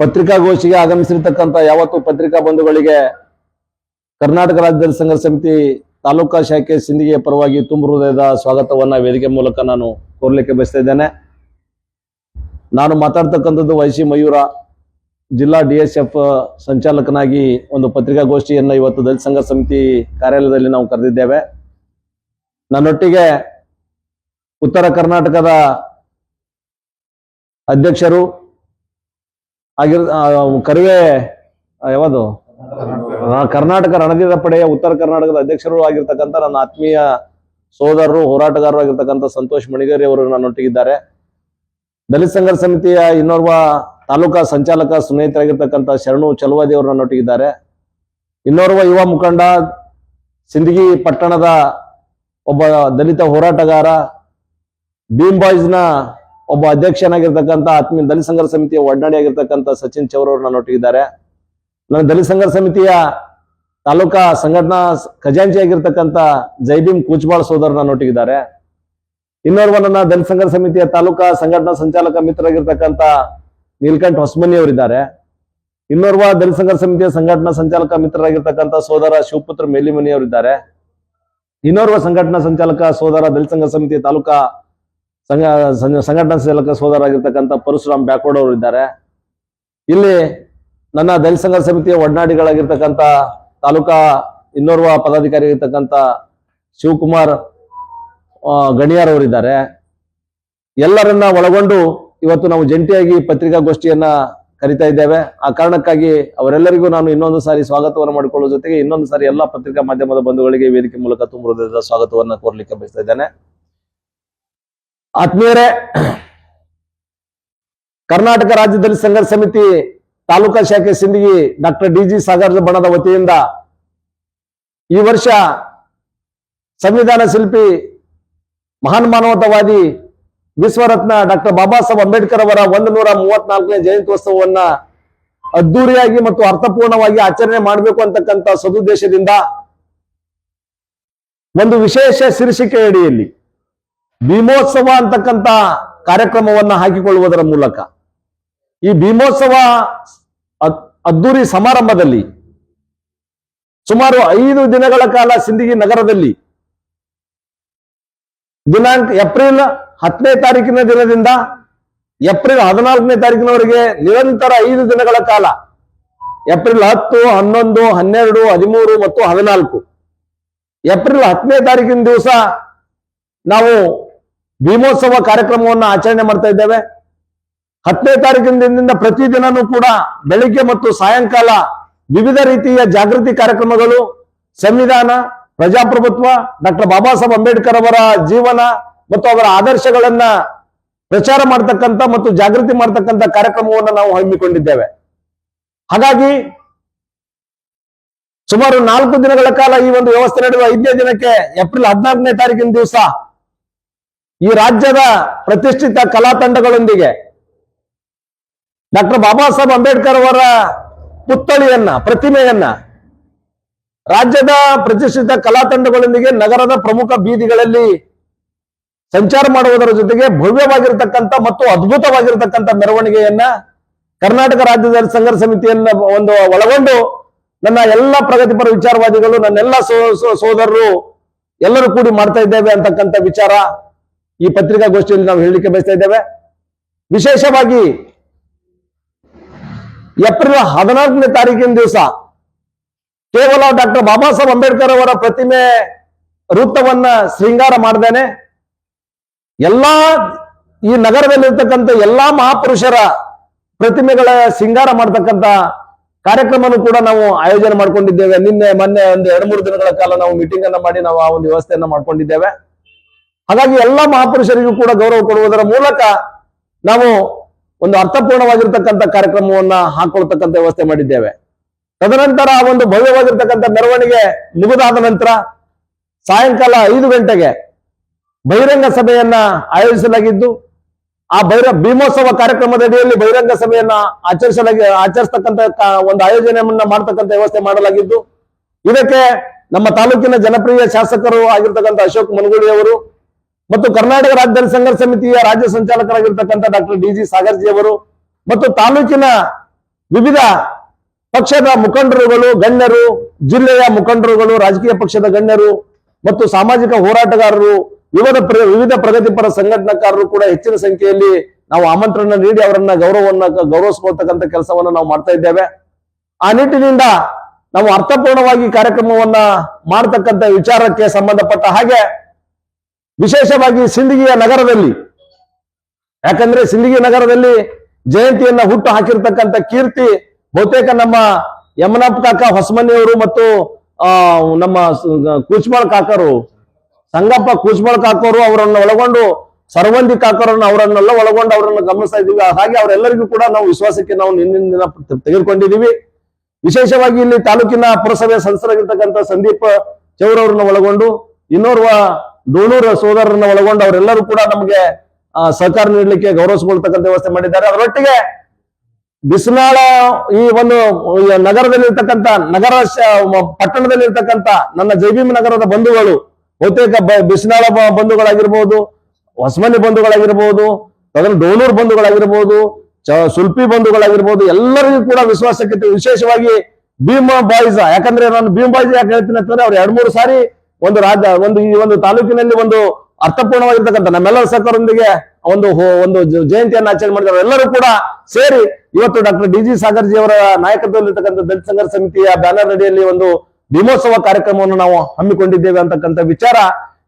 ಪತ್ರಿಕಾಗೋಷ್ಠಿಗೆ ಆಗಮಿಸಿರ್ತಕ್ಕಂಥ ಯಾವತ್ತು ಪತ್ರಿಕಾ ಬಂಧುಗಳಿಗೆ ಕರ್ನಾಟಕ ರಾಜ್ಯ ಸಂಘ ಸಮಿತಿ ತಾಲೂಕಾ ಶಾಖೆ ಸಿಂಧಿಗೆ ಪರವಾಗಿ ತುಂಬ ಹೃದಯದ ಸ್ವಾಗತವನ್ನ ವೇದಿಕೆ ಮೂಲಕ ನಾನು ಕೋರ್ಲಿಕ್ಕೆ ಬಯಸ್ತಾ ನಾನು ಮಾತಾಡ್ತಕ್ಕಂಥದ್ದು ವೈಸಿ ಮಯೂರ, ಜಿಲ್ಲಾ ಡಿ ಎಸ್ ಎಫ್ ಸಂಚಾಲಕನಾಗಿ ಒಂದು ಪತ್ರಿಕಾಗೋಷ್ಠಿಯನ್ನ ಇವತ್ತು ದಲಿತ ಸಂಘ ಸಮಿತಿ ಕಾರ್ಯಾಲಯದಲ್ಲಿ ನಾವು ಕರೆದಿದ್ದೇವೆ. ನನ್ನೊಟ್ಟಿಗೆ ಉತ್ತರ ಕರ್ನಾಟಕದ ಅಧ್ಯಕ್ಷರು ಆಗಿರ್ ಕರ್ವೆ ಯಾವುದು? ಕರ್ನಾಟಕ ರಣಧೀರ ಪಡೆಯ ಉತ್ತರ ಕರ್ನಾಟಕದ ಅಧ್ಯಕ್ಷರು ಆಗಿರ್ತಕ್ಕಂಥ ನನ್ನ ಆತ್ಮೀಯ ಸೋದರರು, ಹೋರಾಟಗಾರರು ಆಗಿರ್ತಕ್ಕಂಥ ಸಂತೋಷ್ ಮಣಿಗೇರಿ ಅವರು ನನ್ನೊಟ್ಟಿಗಿದ್ದಾರೆ. ದಲಿತ ಸಂಘರ್ಷ ಸಮಿತಿಯ ಇನ್ನೋರ್ವ ತಾಲೂಕಾ ಸಂಚಾಲಕ ಸ್ನೇಹಿತರಾಗಿರ್ತಕ್ಕಂಥ ಶರಣು ಚಲುವಾದಿ ಅವರು ನನ್ನೊಟ್ಟಿಗಿದ್ದಾರೆ. ಇನ್ನೋರ್ವ ಯುವ ಮುಖಂಡ ಸಿಂದಗಿ ಪಟ್ಟಣದ ಒಬ್ಬ ದಲಿತ ಹೋರಾಟಗಾರ, ಭೀಮ್ ಬಾಯ್ಸ್ನ ಒಬ್ಬ ಅಧ್ಯಕ್ಷನಾಗಿರ್ತಕ್ಕಂಥ ಆತ್ಮೀಯ ದಲಿತ ಸಂಘರ್ಷ ಸಮಿತಿಯ ಒಡನಾಡಿಯಾಗಿರ್ತಕ್ಕಂಥ ಸಚಿನ್ ಚೌರ್ ಅವರು ನನ್ನೊಟ್ಟಿಗಿದ್ದಾರೆ. ನನ್ನ ದಲಿತ ಸಂಘರ್ಷ ಸಮಿತಿಯ ತಾಲೂಕಾ ಸಂಘಟನಾ ಖಜಾಂಚಿಯಾಗಿರ್ತಕ್ಕಂಥ ಜೈಭೀಮ್ ಕೂಚ್ಬಾಳ್ ಸೋದರ್ ನನ್ನೊಟ್ಟಿಗಿದ್ದಾರೆ. ಇನ್ನೋರ್ವ ನನ್ನ ದಲಿತ ಸಂಘರ್ಷ ಸಮಿತಿಯ ತಾಲೂಕಾ ಸಂಘಟನಾ ಸಂಚಾಲಕ ಮಿತ್ರರಾಗಿರ್ತಕ್ಕಂಥ ನೀಲ್ಕಂಠ್ ಹೊಸಮನಿ ಅವರಿದ್ದಾರೆ. ಇನ್ನೋರ್ವ ದಲಿತ ಸಂಘರ್ಷ ಸಮಿತಿಯ ಸಂಘಟನಾ ಸಂಚಾಲಕ ಮಿತ್ರರಾಗಿರ್ತಕ್ಕಂಥ ಸೋದರ ಶಿವಪುತ್ರ ಮೇಲಿಮನಿ ಅವರಿದ್ದಾರೆ. ಇನ್ನೋರ್ವ ಸಂಘಟನಾ ಸಂಚಾಲಕ ಸೋದರ ದಲಿತ ಸಂಘ ಸಮಿತಿಯ ತಾಲೂಕಾ ಸಂಘ, ಸಂಘ- ಸಂಘಟನಾ ಸೇವಕ ಸೋದರಾಗಿರ್ತಕ್ಕಂಥ ಪರಶುರಾಮ್ ಬ್ಯಾಕ್ವರ್ಡ್ ಅವರು ಇದ್ದಾರೆ. ಇಲ್ಲಿ ನನ್ನ ದಲಿತ ಸಂಘ ಸಮಿತಿಯ ಒಡನಾಡಿಗಳಾಗಿರ್ತಕ್ಕಂಥ ತಾಲೂಕಾ ಇನ್ನೋರ್ವ ಪದಾಧಿಕಾರಿ ಆಗಿರ್ತಕ್ಕಂಥ ಶಿವಕುಮಾರ್ ಗಣಿಯಾರ್ ಅವರಿದ್ದಾರೆ ಎಲ್ಲರನ್ನ ಒಳಗೊಂಡು ಇವತ್ತು ನಾವು ಜಂಟಿಯಾಗಿ ಪತ್ರಿಕಾಗೋಷ್ಠಿಯನ್ನ ಕರಿತಾ ಇದ್ದೇವೆ. ಆ ಕಾರಣಕ್ಕಾಗಿ ಅವರೆಲ್ಲರಿಗೂ ನಾನು ಇನ್ನೊಂದು ಸಾರಿ ಸ್ವಾಗತವನ್ನು ಮಾಡಿಕೊಳ್ಳುವ ಜೊತೆಗೆ ಇನ್ನೊಂದು ಸಾರಿ ಎಲ್ಲಾ ಪತ್ರಿಕಾ ಮಾಧ್ಯಮದ ಬಂಧುಗಳಿಗೆ ವೇದಿಕೆ ಮೂಲಕ ತುಂಬ ಹೃದಯದ ಸ್ವಾಗತವನ್ನ ಕೋರ್ಲಿಕ್ಕೆ ಬಯಸ್ತಾ ಇದ್ದೇನೆ. ಆತ್ಮೀಯರೇ, ಕರ್ನಾಟಕ ರಾಜ್ಯದಲ್ಲಿ ಸಂಘರ್ಷ ಸಮಿತಿ ತಾಲೂಕಾ ಶಾಖೆ Sindagi doctor D G Sagar ಬಣದ ವತಿಯಿಂದ ಈ ವರ್ಷ ಸಂವಿಧಾನ ಶಿಲ್ಪಿ ಮಹಾನ್ ಮಾನವತಾವಾದಿ ವಿಶ್ವರತ್ನ ಡಾಕ್ಟರ್ ಬಾಬಾ ಸಾಹೇಬ್ ಅಂಬೇಡ್ಕರ್ ಅವರ ಒಂದು ನೂರ ಮೂವತ್ನಾಲ್ಕನೇ ಜಯಂತ್ಯೋತ್ಸವವನ್ನ ಅದ್ದೂರಿಯಾಗಿ ಮತ್ತು ಅರ್ಥಪೂರ್ಣವಾಗಿ ಆಚರಣೆ ಮಾಡಬೇಕು ಅಂತಕ್ಕಂಥ ಸದುದ್ದೇಶದಿಂದ ಒಂದು ವಿಶೇಷ ಶೀರ್ಷಿಕೆ ಅಡಿಯಲ್ಲಿ ಭೀಮೋತ್ಸವ ಅಂತಕ್ಕಂಥ ಕಾರ್ಯಕ್ರಮವನ್ನ ಹಾಕಿಕೊಳ್ಳುವುದರ ಮೂಲಕ. ಈ ಭೀಮೋತ್ಸವ ಅದ್- ಅದ್ದೂರಿ ಸಮಾರಂಭದಲ್ಲಿ, ಸುಮಾರು ಐದು ದಿನಗಳ ಕಾಲ ಸಿಂದಗಿ ನಗರದಲ್ಲಿ, ದಿನಾಂಕ ಏಪ್ರಿಲ್ ಹತ್ತನೇ ತಾರೀಕಿನ ದಿನದಿಂದ ಏಪ್ರಿಲ್ ಹದಿನಾಲ್ಕನೇ ತಾರೀಕಿನವರೆಗೆ ನಿರಂತರ ಐದು ದಿನಗಳ ಕಾಲ, ಏಪ್ರಿಲ್ ಹತ್ತು, ಹನ್ನೊಂದು, ಹನ್ನೆರಡು, ಹದಿಮೂರು ಮತ್ತು ಹದಿನಾಲ್ಕು. ಏಪ್ರಿಲ್ ಹತ್ತನೇ ತಾರೀಕಿನ ದಿವಸ ನಾವು ಭೀಮೋತ್ಸವ ಕಾರ್ಯಕ್ರಮವನ್ನು ಆಚರಣೆ ಮಾಡ್ತಾ ಇದ್ದೇವೆ. ಹತ್ತನೇ ತಾರೀಕಿನ ದಿನದಿಂದ ಪ್ರತಿದಿನನೂ ಕೂಡ ಬೆಳಿಗ್ಗೆ ಮತ್ತು ಸಾಯಂಕಾಲ ವಿವಿಧ ರೀತಿಯ ಜಾಗೃತಿ ಕಾರ್ಯಕ್ರಮಗಳು, ಸಂವಿಧಾನ, ಪ್ರಜಾಪ್ರಭುತ್ವ, ಡಾಕ್ಟರ್ ಬಾಬಾ ಸಾಹೇಬ್ ಅಂಬೇಡ್ಕರ್ ಅವರ ಜೀವನ ಮತ್ತು ಅವರ ಆದರ್ಶಗಳನ್ನ ಪ್ರಚಾರ ಮಾಡ್ತಕ್ಕಂಥ ಮತ್ತು ಜಾಗೃತಿ ಮಾಡ್ತಕ್ಕಂಥ ಕಾರ್ಯಕ್ರಮವನ್ನು ನಾವು ಹಮ್ಮಿಕೊಂಡಿದ್ದೇವೆ. ಹಾಗಾಗಿ ಸುಮಾರು ನಾಲ್ಕು ದಿನಗಳ ಕಾಲ ಈ ಒಂದು ವ್ಯವಸ್ಥೆ ನಡೆಯುವ ಐದನೇ ದಿನಕ್ಕೆ ಏಪ್ರಿಲ್ ಹದಿನಾಲ್ಕನೇ ತಾರೀಕಿನ ದಿವಸ ಈ ರಾಜ್ಯದ ಪ್ರತಿಷ್ಠಿತ ಕಲಾ ತಂಡಗಳೊಂದಿಗೆ ಡಾಕ್ಟರ್ ಬಾಬಾ ಸಾಹೇಬ್ ಅಂಬೇಡ್ಕರ್ ಅವರ ಪುತ್ಥಳಿಯನ್ನ, ಪ್ರತಿಮೆಯನ್ನ ರಾಜ್ಯದ ಪ್ರತಿಷ್ಠಿತ ಕಲಾ ತಂಡಗಳೊಂದಿಗೆ ನಗರದ ಪ್ರಮುಖ ಬೀದಿಗಳಲ್ಲಿ ಸಂಚಾರ ಮಾಡುವುದರ ಜೊತೆಗೆ ಭವ್ಯವಾಗಿರ್ತಕ್ಕಂಥ ಮತ್ತು ಅದ್ಭುತವಾಗಿರತಕ್ಕಂಥ ಮೆರವಣಿಗೆಯನ್ನ ಕರ್ನಾಟಕ ರಾಜ್ಯದ ಸಂಘರ್ಷ ಸಮಿತಿಯನ್ನ ಒಂದು ಒಳಗೊಂಡು ನನ್ನ ಎಲ್ಲ ಪ್ರಗತಿಪರ ವಿಚಾರವಾದಿಗಳು, ನನ್ನೆಲ್ಲ ಸೋ- ಸೋದರರು ಎಲ್ಲರೂ ಕೂಡಿ ಮಾಡ್ತಾ ಇದ್ದೇವೆ ಅಂತಕ್ಕಂಥ ವಿಚಾರ. ಈ ಪತ್ರಿಕಾಗೋಷ್ಠಿಯಲ್ಲಿ ನಾವು ಹೇಳಲಿಕ್ಕೆ ಬಯಸ್ತಾ ಇದ್ದೇವೆ. ವಿಶೇಷವಾಗಿ ಏಪ್ರಿಲ್ ಹದಿನಾಲ್ಕನೇ ತಾರೀಕಿನ ದಿವಸ ಕೇವಲ ಡಾಕ್ಟರ್ ಬಾಬಾ ಸಾಹೇಬ್ ಅಂಬೇಡ್ಕರ್ ಅವರ ಪ್ರತಿಮೆ ವೃತ್ತವನ್ನ ಶೃಂಗಾರ ಮಾಡ್ದೇನೆ ಎಲ್ಲಾ ಈ ನಗರದಲ್ಲಿರ್ತಕ್ಕಂಥ ಎಲ್ಲಾ ಮಹಾಪುರುಷರ ಪ್ರತಿಮೆಗಳ ಶೃಂಗಾರ ಮಾಡತಕ್ಕಂತ ಕಾರ್ಯಕ್ರಮನೂ ಕೂಡ ನಾವು ಆಯೋಜನೆ ಮಾಡ್ಕೊಂಡಿದ್ದೇವೆ. ನಿನ್ನೆ, ಮೊನ್ನೆ ಒಂದು ಎರಡು, ಮೂರು ದಿನಗಳ ಕಾಲ ನಾವು ಮೀಟಿಂಗ್ ಅನ್ನ ಮಾಡಿ ನಾವು ಆ ಒಂದು ವ್ಯವಸ್ಥೆಯನ್ನ ಮಾಡ್ಕೊಂಡಿದ್ದೇವೆ. ಹಾಗಾಗಿ ಎಲ್ಲ ಮಹಾಪುರುಷರಿಗೂ ಕೂಡ ಗೌರವ ಕೊಡುವುದರ ಮೂಲಕ ನಾವು ಒಂದು ಅರ್ಥಪೂರ್ಣವಾಗಿರ್ತಕ್ಕಂಥ ಕಾರ್ಯಕ್ರಮವನ್ನ ಹಾಕೊಳ್ತಕ್ಕಂಥ ವ್ಯವಸ್ಥೆ ಮಾಡಿದ್ದೇವೆ. ತದನಂತರ ಒಂದು ಭವ್ಯವಾಗಿರ್ತಕ್ಕಂಥ ಮೆರವಣಿಗೆ ಮುಗಿದಾದ ನಂತರ ಸಾಯಂಕಾಲ ಐದು ಗಂಟೆಗೆ ಬಹಿರಂಗ ಸಭೆಯನ್ನ ಆಯೋಜಿಸಲಾಗಿದ್ದು, ಆ ಬಹಿರ ಭೀಮೋತ್ಸವ ಕಾರ್ಯಕ್ರಮದ ಅಡಿಯಲ್ಲಿ ಬಹಿರಂಗ ಸಭೆಯನ್ನ ಆಚರಿಸಲಾಗಿ, ಆಚರಿಸ್ತಕ್ಕಂಥ ಒಂದು ಆಯೋಜನೆಯನ್ನ ಮಾಡ್ತಕ್ಕಂಥ ವ್ಯವಸ್ಥೆ ಮಾಡಲಾಗಿದ್ದು, ಇದಕ್ಕೆ ನಮ್ಮ ತಾಲೂಕಿನ ಜನಪ್ರಿಯ ಶಾಸಕರು ಆಗಿರ್ತಕ್ಕಂಥ ಅಶೋಕ್ ಮನಗುಳಿ ಅವರು ಮತ್ತು ಕರ್ನಾಟಕ ರಾಜ್ಯ ಸಂಘರ್ಷ ಸಮಿತಿಯ ರಾಜ್ಯ ಸಂಚಾಲಕರಾಗಿರ್ತಕ್ಕಂಥ ಡಾಕ್ಟರ್ ಡಿ ಜಿ ಸಾಗರ್ಜಿ ಅವರು ಮತ್ತು ತಾಲೂಕಿನ ವಿವಿಧ ಪಕ್ಷದ ಮುಖಂಡರುಗಳು, ಗಣ್ಯರು, ಜಿಲ್ಲೆಯ ಮುಖಂಡರುಗಳು, ರಾಜಕೀಯ ಪಕ್ಷದ ಗಣ್ಯರು ಮತ್ತು ಸಾಮಾಜಿಕ ಹೋರಾಟಗಾರರು, ವಿವಿಧ ವಿವಿಧ ಪ್ರಗತಿಪರ ಸಂಘಟನಾಕಾರರು ಕೂಡ ಹೆಚ್ಚಿನ ಸಂಖ್ಯೆಯಲ್ಲಿ ನಾವು ಆಮಂತ್ರಣ ನೀಡಿ ಅವರನ್ನ ಗೌರವವನ್ನ, ಗೌರವಿಸ್ಕೊಳ್ತಕ್ಕಂಥ ಕೆಲಸವನ್ನ ನಾವು ಮಾಡ್ತಾ ಇದ್ದೇವೆ. ಆ ನಿಟ್ಟಿನಿಂದ ನಾವು ಅರ್ಥಪೂರ್ಣವಾಗಿ ಕಾರ್ಯಕ್ರಮವನ್ನ ಮಾಡತಕ್ಕಂಥ ವಿಚಾರಕ್ಕೆ ಸಂಬಂಧಪಟ್ಟ ಹಾಗೆ ವಿಶೇಷವಾಗಿ ಸಿಂದಗಿಯ ನಗರದಲ್ಲಿ. ಯಾಕಂದ್ರೆ ಸಿಂದಗಿ ನಗರದಲ್ಲಿ ಜಯಂತಿಯನ್ನ ಹುಟ್ಟು ಹಾಕಿರ್ತಕ್ಕಂಥ ಕೀರ್ತಿ ಬಹುತೇಕ ನಮ್ಮ ಯಮನಪ್ಪ ಕಾಕ ಹೊಸಮನಿಯವರು ಮತ್ತು, ಆ, ನಮ್ಮ ಕೂಚ್ಮಾಳ್ ಕಾಕರು, ಸಂಗಪ್ಪ ಕೂಚ್ಮಾಳ್ ಕಾಕರು ಅವರನ್ನು ಒಳಗೊಂಡು ಸರ್ವಂದಿ ಕಾಕರನ್ನು ಅವರನ್ನೆಲ್ಲ ಒಳಗೊಂಡು ಅವರನ್ನು ಗಮನಿಸ್ತಾ ಇದ್ದೀವಿ. ಹಾಗೆ ಅವರೆಲ್ಲರಿಗೂ ಕೂಡ ನಾವು ವಿಶ್ವಾಸಕ್ಕೆ ನಾವು ನಿನ್ನಿನ ದಿನ ತೆಗೆದುಕೊಂಡಿದ್ದೀವಿ. ವಿಶೇಷವಾಗಿ ಇಲ್ಲಿ ತಾಲೂಕಿನ ಪುರಸಭೆ ಸದಸ್ಯರಾಗಿರ್ತಕ್ಕಂಥ ಸಂದೀಪ್ ಚೌರವ್ರನ್ನ ಒಳಗೊಂಡು ಇನ್ನೋರ್ವ ಡೋಣೂರ ಸೋದರರನ್ನ ಒಳಗೊಂಡು ಅವರೆಲ್ಲರೂ ಕೂಡ ನಮಗೆ ಸಹಕಾರ ನೀಡಲಿಕ್ಕೆ ಗೌರವಿಸಿಕೊಳ್ತಕ್ಕಂಥ ವ್ಯವಸ್ಥೆ ಮಾಡಿದ್ದಾರೆ. ಅದರೊಟ್ಟಿಗೆ ಬಿಸಿನಾಳ ಈ ಒಂದು ನಗರದಲ್ಲಿರ್ತಕ್ಕಂಥ ನಗರ ಪಟ್ಟಣದಲ್ಲಿರ್ತಕ್ಕಂಥ ನನ್ನ ಜೈಭೀಮ್ ನಗರದ ಬಂಧುಗಳು, ಬಹುತೇಕ ಬಿಸಿನಾಳ ಬಂಧುಗಳಾಗಿರ್ಬೋದು, ಹೊಸಮನಿ ಬಂಧುಗಳಾಗಿರ್ಬೋದು, ಅದನ್ನು ಡೋಲೂರ್ ಬಂಧುಗಳಾಗಿರ್ಬೋದು ಸುಲ್ಪಿ ಬಂಧುಗಳಾಗಿರ್ಬೋದು, ಎಲ್ಲರಿಗೂ ಕೂಡ ವಿಶ್ವಾಸಕ್ಕೆ ವಿಶೇಷವಾಗಿ ಭೀಮ ಬಾಯ್ಸ್. ಯಾಕಂದ್ರೆ ನಾನು ಭೀಮ್ ಬಾಯ್ಸ್ ಯಾಕೆ ಹೇಳ್ತೀನಿ ಅಂತಂದ್ರೆ ಅವ್ರು ಎರಡ್ ಮೂರು ಸಾರಿ ಒಂದು ರಾಜ್ಯ, ಒಂದು ಈ ಒಂದು ತಾಲೂಕಿನಲ್ಲಿ ಒಂದು ಅರ್ಥಪೂರ್ಣವಾಗಿರ್ತಕ್ಕಂಥ ನಮ್ಮೆಲ್ಲರ ಸರ್ಕಾರದೊಂದಿಗೆ ಒಂದು ಒಂದು ಜಯಂತಿಯನ್ನು ಆಚರಣೆ ಮಾಡಿದ್ದಾರೆ. ಎಲ್ಲರೂ ಕೂಡ ಸೇರಿ ಇವತ್ತು ಡಾಕ್ಟರ್ ಡಿ ಜಿ ಸಾಗರ್ಜಿ ಅವರ ನಾಯಕತ್ವದಲ್ಲಿರ್ತಕ್ಕಂಥ ದಲಿತ ಸಂಘರ್ಷ ಸಮಿತಿಯ ಬ್ಯಾನರ್ ಅಡಿಯಲ್ಲಿ ಒಂದು ಭೀಮೋತ್ಸವ ಕಾರ್ಯಕ್ರಮವನ್ನು ನಾವು ಹಮ್ಮಿಕೊಂಡಿದ್ದೇವೆ ಅಂತಕ್ಕಂಥ ವಿಚಾರ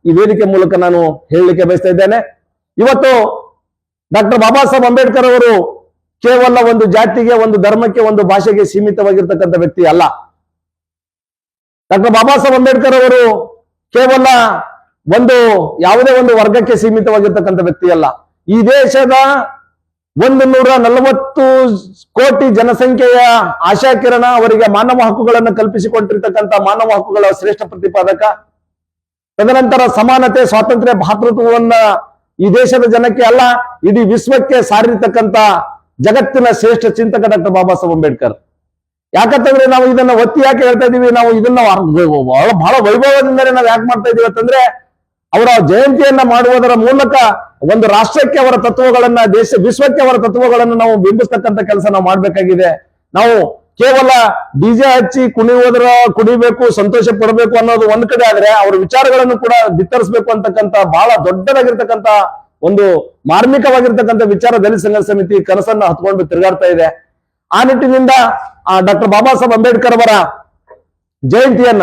ಈ ವೇದಿಕೆ ಮೂಲಕ ನಾನು ಹೇಳಲಿಕ್ಕೆ ಬಯಸ್ತಾ ಇದ್ದೇನೆ. ಇವತ್ತು ಡಾಕ್ಟರ್ ಬಾಬಾ ಸಾಹೇಬ್ ಅಂಬೇಡ್ಕರ್ ಅವರು ಕೇವಲ ಒಂದು ಜಾತಿಗೆ, ಒಂದು ಧರ್ಮಕ್ಕೆ, ಒಂದು ಭಾಷೆಗೆ ಸೀಮಿತವಾಗಿರ್ತಕ್ಕಂಥ ವ್ಯಕ್ತಿ ಅಲ್ಲ. ಡಾಕ್ಟರ್ ಬಾಬಾ ಸಾಹೇಬ್ ಅಂಬೇಡ್ಕರ್ ಅವರು ಕೇವಲ ಒಂದು, ಯಾವುದೇ ಒಂದು ವರ್ಗಕ್ಕೆ ಸೀಮಿತವಾಗಿರ್ತಕ್ಕಂಥ ವ್ಯಕ್ತಿ ಅಲ್ಲ ಈ ದೇಶದ ಒಂದು ನೂರ ನಲವತ್ತು ಕೋಟಿ ಜನಸಂಖ್ಯೆಯ ಆಶಾಕಿರಣ ಅವರಿಗೆ ಮಾನವ ಹಕ್ಕುಗಳನ್ನು ಕಲ್ಪಿಸಿಕೊಂಡಿರ್ತಕ್ಕಂಥ ಮಾನವ ಹಕ್ಕುಗಳ ಶ್ರೇಷ್ಠ ಪ್ರತಿಪಾದಕ. ತದನಂತರ ಸಮಾನತೆ, ಸ್ವಾತಂತ್ರ್ಯ, ಭಾತೃತ್ವವನ್ನ ಈ ದೇಶದ ಜನಕ್ಕೆ ಅಲ್ಲ, ಇಡೀ ವಿಶ್ವಕ್ಕೆ ಸಾರಿರ್ತಕ್ಕಂಥ ಜಗತ್ತಿನ ಶ್ರೇಷ್ಠ ಚಿಂತಕ ಡಾಕ್ಟರ್ ಬಾಬಾ ಸಾಹೇಬ್ ಅಂಬೇಡ್ಕರ್. ಯಾಕಂತಂದ್ರೆ ನಾವು ಇದನ್ನ ಒತ್ತಿ ಯಾಕೆ ಹೇಳ್ತಾ ಇದೀವಿ ನಾವು ಇದನ್ನ ಬಹಳ ಬಹಳ ವೈಭವದಿಂದಲೇ ನಾವು ಯಾಕೆ ಮಾಡ್ತಾ ಇದೀವಿ ಅಂತಂದ್ರೆ, ಅವರ ಜಯಂತಿಯನ್ನ ಮಾಡುವುದರ ಮೂಲಕ ಒಂದು ರಾಷ್ಟ್ರಕ್ಕೆ ಅವರ ತತ್ವಗಳನ್ನ, ದೇಶ, ವಿಶ್ವಕ್ಕೆ ಅವರ ತತ್ವಗಳನ್ನ ನಾವು ಬಿಂಬಿಸ್ತಕ್ಕಂಥ ಕೆಲಸ ನಾವು ಮಾಡ್ಬೇಕಾಗಿದೆ. ನಾವು ಕೇವಲ ಡಿಜೆ ಹಚ್ಚಿ ಕುಣಿಯುವುದರ, ಕುಣಿಬೇಕು, ಸಂತೋಷ ಪಡಬೇಕು ಅನ್ನೋದು ಒಂದ್ ಕಡೆ ಆದ್ರೆ ಅವ್ರ ವಿಚಾರಗಳನ್ನು ಕೂಡ ಬಿತ್ತರಿಸಬೇಕು ಅಂತಕ್ಕಂಥ ಬಹಳ ದೊಡ್ಡದಾಗಿರ್ತಕ್ಕಂಥ ಒಂದು ಮಾರ್ಮಿಕವಾಗಿರ್ತಕ್ಕಂಥ ವಿಚಾರ ದಲಿತ ಸಂಘ ಸಮಿತಿ ಕನಸನ್ನ ಹತ್ಕೊಂಡು ತಿರುಗಾಡ್ತಾ ಇದೆ. ಆ ನಿಟ್ಟಿನಿಂದ, ಆ, ಡಾಕ್ಟರ್ ಬಾಬಾ ಸಾಹೇಬ್ ಅಂಬೇಡ್ಕರ್ ಅವರ ಜಯಂತಿಯನ್ನ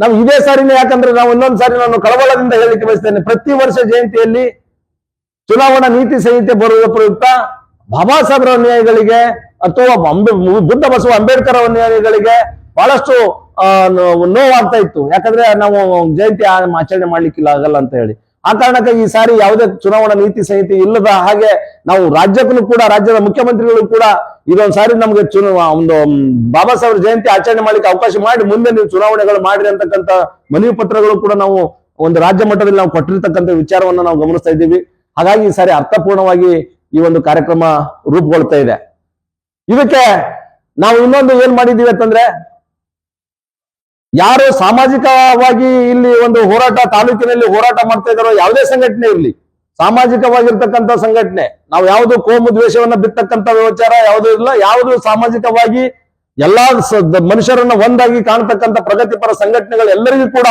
ನಾವು ಇದೇ ಸಾರಿನೇ, ಯಾಕಂದ್ರೆ ನಾವು ಇನ್ನೊಂದು ಸಾರಿ ನಾನು ಕಳವಳದಿಂದ ಹೇಳಲಿಕ್ಕೆ ಬಯಸ್ತೇನೆ. ಪ್ರತಿ ವರ್ಷ ಜಯಂತಿಯಲ್ಲಿ ಚುನಾವಣಾ ನೀತಿ ಸಂಹಿತೆ ಬರುವ ಪ್ರಯುಕ್ತ ಬಾಬಾ ಸಾಹೇಬ್ರ ಅನುಯಾಯಿಗಳಿಗೆ ಅಥವಾ ಬುದ್ಧ ಬಸವ ಅಂಬೇಡ್ಕರ್ ಅನುಯಾಯಿಗಳಿಗೆ ಬಹಳಷ್ಟು ನೋವಾಗ್ತಾ ಇತ್ತು. ಯಾಕಂದ್ರೆ ನಾವು ಜಯಂತಿ ಆಚರಣೆ ಮಾಡ್ಲಿಕ್ಕಿಲ್ಲ, ಆಗಲ್ಲ ಅಂತ ಹೇಳಿ. ಆ ಕಾರಣಕ್ಕೆ ಈ ಸಾರಿ ಯಾವುದೇ ಚುನಾವಣಾ ನೀತಿ ಸಂಹಿತೆ ಇಲ್ಲದ ಹಾಗೆ ನಾವು ರಾಜ್ಯಕ್ಕೂ ಕೂಡ, ರಾಜ್ಯದ ಮುಖ್ಯಮಂತ್ರಿಗಳು ಕೂಡ ಇದೊಂದ್ ಸಾರಿ ನಮಗೆ ಒಂದು ಬಾಬಾ ಸಾಹೇಬ್ರ ಜಯಂತಿ ಆಚರಣೆ ಮಾಡ್ಲಿಕ್ಕೆ ಅವಕಾಶ ಮಾಡಿ ಮುಂದೆ ನೀವು ಚುನಾವಣೆಗಳು ಮಾಡಿರಿ ಅಂತಕ್ಕಂಥ ಮನವಿ ಪತ್ರಗಳು ಕೂಡ ನಾವು ಒಂದು ರಾಜ್ಯ ಮಟ್ಟದಲ್ಲಿ ನಾವು ಕೊಟ್ಟಿರ್ತಕ್ಕಂಥ ವಿಚಾರವನ್ನ ನಾವು ಗಮನಿಸ್ತಾ ಇದ್ದೀವಿ. ಹಾಗಾಗಿ ಈ ಸಾರಿ ಅರ್ಥಪೂರ್ಣವಾಗಿ ಈ ಒಂದು ಕಾರ್ಯಕ್ರಮ ರೂಪುಗೊಳ್ತಾ ಇದೆ. ಇದಕ್ಕೆ ನಾವು ಇನ್ನೊಂದು ಏನ್ ಮಾಡಿದೀವಿ ಅಂತಂದ್ರೆ ಯಾರು ಸಾಮಾಜಿಕವಾಗಿ ಇಲ್ಲಿ ಒಂದು ಹೋರಾಟ, ತಾಲೂಕಿನಲ್ಲಿ ಹೋರಾಟ ಮಾಡ್ತಾ ಇದ್ದಾರೋ ಯಾವುದೇ ಸಂಘಟನೆ ಇರಲಿ. ಸಾಮಾಜಿಕವಾಗಿರ್ತಕ್ಕಂಥ ಸಂಘಟನೆ. ನಾವು ಯಾವುದು ಕೋಮು ದ್ವೇಷವನ್ನ ಬಿತ್ತಕ್ಕಂಥ ವಿಚಾರ ಯಾವುದೂ ಇಲ್ಲ. ಯಾವುದು ಸಾಮಾಜಿಕವಾಗಿ ಎಲ್ಲಾ ಮನುಷ್ಯರನ್ನ ಒಂದಾಗಿ ಕಾಣತಕ್ಕಂಥ ಪ್ರಗತಿಪರ ಸಂಘಟನೆಗಳು ಎಲ್ಲರಿಗೂ ಕೂಡ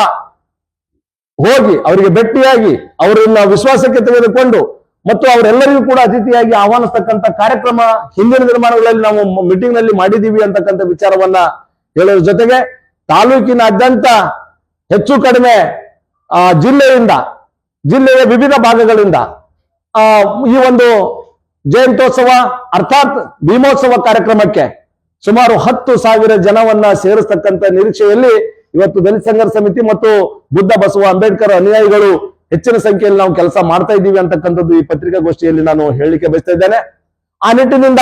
ಹೋಗಿ ಅವರಿಗೆ ಭೇಟಿಯಾಗಿ ಅವರನ್ನ ವಿಶ್ವಾಸಕ್ಕೆ ತೆಗೆದುಕೊಂಡು ಮತ್ತು ಅವರೆಲ್ಲರಿಗೂ ಕೂಡ ಅತಿಥಿಯಾಗಿ ಆಹ್ವಾನಿಸ್ತಕ್ಕಂಥ ಕಾರ್ಯಕ್ರಮ ಹಿಂದಿನ ನಿರ್ಮಾಣಗಳಲ್ಲಿ ನಾವು ಮೀಟಿಂಗ್ನಲ್ಲಿ ಮಾಡಿದೀವಿ ಅಂತಕ್ಕಂಥ ವಿಚಾರವನ್ನ ಹೇಳೋದ್ರ ಜೊತೆಗೆ ತಾಲೂಕಿನಾದ್ಯಂತ ಹೆಚ್ಚು ಕಡಿಮೆ ಜಿಲ್ಲೆಯಿಂದ ಜಿಲ್ಲೆಯ ವಿವಿಧ ಭಾಗಗಳಿಂದ ಆ, ಈ ಒಂದು ಜಯಂತ್ಯೋತ್ಸವ ಅರ್ಥಾತ್ ಭೀಮೋತ್ಸವ ಕಾರ್ಯಕ್ರಮಕ್ಕೆ ಸುಮಾರು ಹತ್ತು ಸಾವಿರ ಜನವನ್ನ ಸೇರಿಸ್ತಕ್ಕಂಥ ನಿರೀಕ್ಷೆಯಲ್ಲಿ ಇವತ್ತು ದಲಿತ ಸಂಘರ್ಷ ಸಮಿತಿ ಮತ್ತು ಬುದ್ಧ ಬಸವ ಅಂಬೇಡ್ಕರ್ ಅನುಯಾಯಿಗಳು ಹೆಚ್ಚಿನ ಸಂಖ್ಯೆಯಲ್ಲಿ ನಾವು ಕೆಲಸ ಮಾಡ್ತಾ ಇದ್ದೀವಿ ಅಂತಕ್ಕಂಥದ್ದು ಈ ಪತ್ರಿಕಾಗೋಷ್ಠಿಯಲ್ಲಿ ನಾನು ಹೇಳಲಿಕ್ಕೆ ಬಯಸ್ತಾ ಇದ್ದೇನೆ. ಆ ನಿಟ್ಟಿನಿಂದ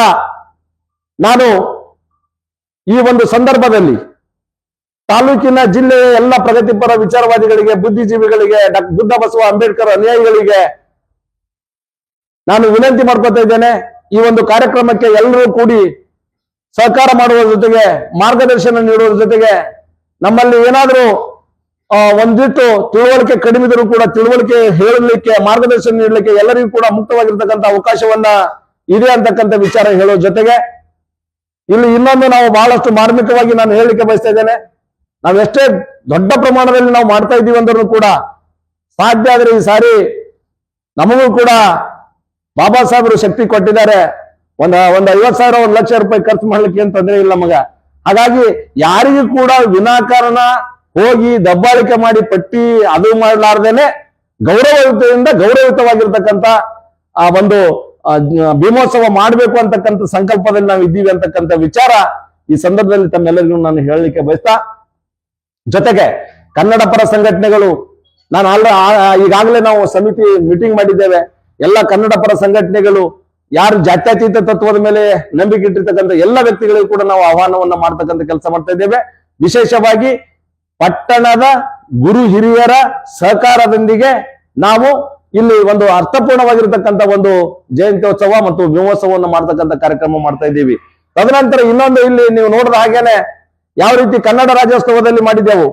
ನಾನು ಈ ಒಂದು ಸಂದರ್ಭದಲ್ಲಿ ತಾಲೂಕಿನ ಜಿಲ್ಲೆಯ ಎಲ್ಲ ಪ್ರಗತಿಪರ ವಿಚಾರವಾದಿಗಳಿಗೆ, ಬುದ್ಧಿಜೀವಿಗಳಿಗೆ ಡಾಕ್ಟರ್ ಬುದ್ಧ ಬಸವ ಅಂಬೇಡ್ಕರ್ ಅನುಯಾಯಿಗಳಿಗೆ ನಾನು ವಿನಂತಿ ಮಾಡ್ಕೊತಾ ಇದ್ದೇನೆ, ಈ ಒಂದು ಕಾರ್ಯಕ್ರಮಕ್ಕೆ ಎಲ್ಲರೂ ಕೂಡಿ ಸಹಕಾರ ಮಾಡುವ ಜೊತೆಗೆ, ಮಾರ್ಗದರ್ಶನ ನೀಡುವ ಜೊತೆಗೆ ನಮ್ಮಲ್ಲಿ ಏನಾದರೂ ಒಂದಿತ್ತು ತಿಳುವಳಿಕೆ ಕಡಿಮೆ ಇದ್ರೂ ಕೂಡ ತಿಳುವಳಿಕೆ ಹೇಳಲಿಕ್ಕೆ, ಮಾರ್ಗದರ್ಶನ ನೀಡಲಿಕ್ಕೆ ಎಲ್ಲರಿಗೂ ಕೂಡ ಮುಕ್ತವಾಗಿರ್ತಕ್ಕಂಥ ಅವಕಾಶವನ್ನ ಇದೆ ಅಂತಕ್ಕಂಥ ವಿಚಾರ ಹೇಳೋ ಜೊತೆಗೆ, ಇಲ್ಲಿ ಇನ್ನೊಂದು ನಾವು ಬಹಳಷ್ಟು ಮಾರ್ಮಿಕವಾಗಿ ನಾನು ಹೇಳಲಿಕ್ಕೆ ಬಯಸ್ತಾ ಇದ್ದೇನೆ. ನಾವೆಷ್ಟೇ ದೊಡ್ಡ ಪ್ರಮಾಣದಲ್ಲಿ ನಾವು ಮಾಡ್ತಾ ಇದ್ದೀವಿ ಅಂದ್ರೂ ಕೂಡ ಸಾಧ್ಯ ಆದ್ರೆ ಈ ಸಾರಿ ನಮಗೂ ಕೂಡ ಬಾಬಾ ಸಾಹೇಬರು ಶಕ್ತಿ ಕೊಟ್ಟಿದ್ದಾರೆ. ಒಂದ್ ಒಂದ್ ಐವತ್ ಸಾವಿರ, ಒಂದ್ ಲಕ್ಷ ರೂಪಾಯಿ ಖರ್ಚು ಮಾಡ್ಲಿಕ್ಕೆ ಅಂತ ತೊಂದರೆ ಇಲ್ಲ ಮಗ. ಹಾಗಾಗಿ ಯಾರಿಗೂ ಕೂಡ ವಿನಾಕಾರಣ ಹೋಗಿ ದಬ್ಬಾಳಿಕೆ ಮಾಡಿ ಪಟ್ಟಿ ಅದು ಮಾಡಲಾರ್ದೇನೆ ಗೌರವಯುತದಿಂದ ಗೌರವಯುತವಾಗಿರ್ತಕ್ಕಂಥ ಆ ಒಂದು ಭೀಮೋತ್ಸವ ಮಾಡಬೇಕು ಅಂತಕ್ಕಂಥ ಸಂಕಲ್ಪದಲ್ಲಿ ನಾವು ಇದ್ದೀವಿ ಅಂತಕ್ಕಂಥ ವಿಚಾರ ಈ ಸಂದರ್ಭದಲ್ಲಿ ತಮ್ಮೆಲ್ಲರಿಗೂ ನಾನು ಹೇಳಲಿಕ್ಕೆ ಬಯಸ್ತಾ ಜೊತೆಗೆ ಕನ್ನಡ ಪರ ಸಂಘಟನೆಗಳು, ನಾನು ಆಲ್ರ ಈಗಾಗಲೇ ನಾವು ಸಮಿತಿ ಮೀಟಿಂಗ್ ಮಾಡಿದ್ದೇವೆ. ಎಲ್ಲ ಕನ್ನಡ ಪರ ಸಂಘಟನೆಗಳು, ಯಾರು ಜಾತ್ಯತೀತ ತತ್ವದ ಮೇಲೆ ನಂಬಿಕೆ ಇಟ್ಟಿರ್ತಕ್ಕಂಥ ಎಲ್ಲ ವ್ಯಕ್ತಿಗಳಿಗೂ ಕೂಡ ನಾವು ಆಹ್ವಾನವನ್ನ ಮಾಡ್ತಕ್ಕಂಥ ಕೆಲಸ ಮಾಡ್ತಾ ಇದ್ದೇವೆ. ವಿಶೇಷವಾಗಿ ಪಟ್ಟಣದ ಗುರು ಹಿರಿಯರ ಸಹಕಾರದೊಂದಿಗೆ ನಾವು ಇಲ್ಲಿ ಒಂದು ಅರ್ಥಪೂರ್ಣವಾಗಿರ್ತಕ್ಕಂಥ ಒಂದು ಜಯಂತ್ಯೋತ್ಸವ ಮತ್ತು ಭೀಮೋತ್ಸವವನ್ನು ಮಾಡ್ತಕ್ಕಂಥ ಕಾರ್ಯಕ್ರಮ ಮಾಡ್ತಾ ಇದ್ದೀವಿ. ತದನಂತರ ಇನ್ನೊಂದು ಇಲ್ಲಿ ನೀವು ನೋಡಿದ ಹಾಗೇನೆ ಯಾವ ರೀತಿ ಕನ್ನಡ ರಾಜ್ಯೋತ್ಸವದಲ್ಲಿ ಮಾಡಿದ್ದೆವು?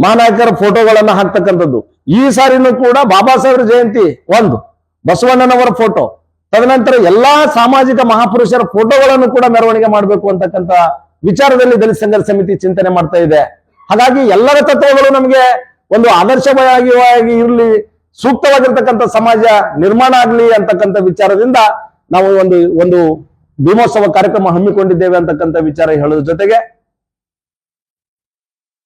ಮಾನಾಯಕರ ಫೋಟೋಗಳನ್ನ ಹಾಕ್ತಕ್ಕಂಥದ್ದು. ಈ ಸಾರಿನೂ ಕೂಡ ಬಾಬಾ ಸಾಹೇಬ್ರ ಜಯಂತಿ ಒಂದು, ಬಸವಣ್ಣನವರ ಫೋಟೋ. ತದನಂತರ ಎಲ್ಲಾ ಸಾಮಾಜಿಕ ಮಹಾಪುರುಷರ ಫೋಟೋಗಳನ್ನು ಕೂಡ ಮೆರವಣಿಗೆ ಮಾಡಬೇಕು ಅಂತಕ್ಕಂಥ ವಿಚಾರದಲ್ಲಿ ದಲಿತ ಸಂಘರ್ಷ ಸಮಿತಿ ಚಿಂತನೆ ಮಾಡ್ತಾ ಇದೆ. ಹಾಗಾಗಿ ಎಲ್ಲರ ತತ್ವಗಳು ನಮಗೆ ಒಂದು ಆದರ್ಶವಾಗಿ ಇರಲಿ, ಸೂಕ್ತವಾಗಿರ್ತಕ್ಕಂಥ ಸಮಾಜ ನಿರ್ಮಾಣ ಆಗಲಿ ಅಂತಕ್ಕಂಥ ವಿಚಾರದಿಂದ ನಾವು ಒಂದು ಒಂದು ಭೀಮೋತ್ಸವ ಕಾರ್ಯಕ್ರಮ ಹಮ್ಮಿಕೊಂಡಿದ್ದೇವೆ ಅಂತಕ್ಕಂಥ ವಿಚಾರ ಹೇಳೋದ್ರ ಜೊತೆಗೆ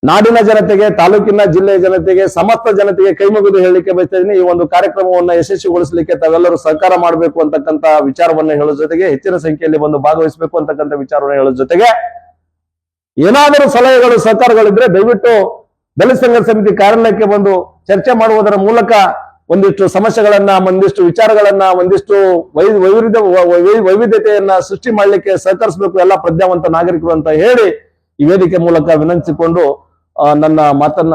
ನಾಡಿನ ಜನತೆಗೆ, ತಾಲೂಕಿನ ಜಿಲ್ಲೆಯ ಜನತೆಗೆ, ಸಮಸ್ತ ಜನತೆಗೆ ಕೈ ಮುಗಿದು ಹೇಳಲಿಕ್ಕೆ ಬಯಸ್ತಾ ಇದ್ದೀನಿ. ಈ ಒಂದು ಕಾರ್ಯಕ್ರಮವನ್ನ ಯಶಸ್ವಿಗೊಳಿಸಲಿಕ್ಕೆ ತಾವೆಲ್ಲರೂ ಸಹಕಾರ ಮಾಡಬೇಕು ಅಂತಕ್ಕಂಥ ವಿಚಾರವನ್ನ ಹೇಳೋದ್ರ ಜೊತೆಗೆ, ಹೆಚ್ಚಿನ ಸಂಖ್ಯೆಯಲ್ಲಿ ಬಂದು ಭಾಗವಹಿಸಬೇಕು ಅಂತಕ್ಕಂಥ ವಿಚಾರವನ್ನ ಹೇಳೋದ್ರ ಜೊತೆಗೆ, ಏನಾದರೂ ಸಲಹೆಗಳು, ಸಹಕಾರಗಳಿದ್ರೆ ದಯವಿಟ್ಟು ದಲಿತ ಸಂಘ ಸಮಿತಿ ಕಾರ್ಯಾಲಯಕ್ಕೆ ಬಂದು ಚರ್ಚೆ ಮಾಡುವುದರ ಮೂಲಕ ಒಂದಿಷ್ಟು ಸಮಸ್ಯೆಗಳನ್ನ, ಒಂದಿಷ್ಟು ವಿಚಾರಗಳನ್ನ, ಒಂದಿಷ್ಟು ವೈ, ವೈವಿಧ್ಯ ವೈವಿಧ್ಯತೆಯನ್ನ ಸೃಷ್ಟಿ ಮಾಡಲಿಕ್ಕೆ ಸಹಕರಿಸಬೇಕು ಎಲ್ಲ ಪ್ರಜ್ಞಾವಂತ ನಾಗರಿಕರು ಅಂತ ಹೇಳಿ ಈ ವೇದಿಕೆ ಮೂಲಕ ವಿನಂತಿಸಿಕೊಂಡು ನನ್ನ ಮಾತನ್ನ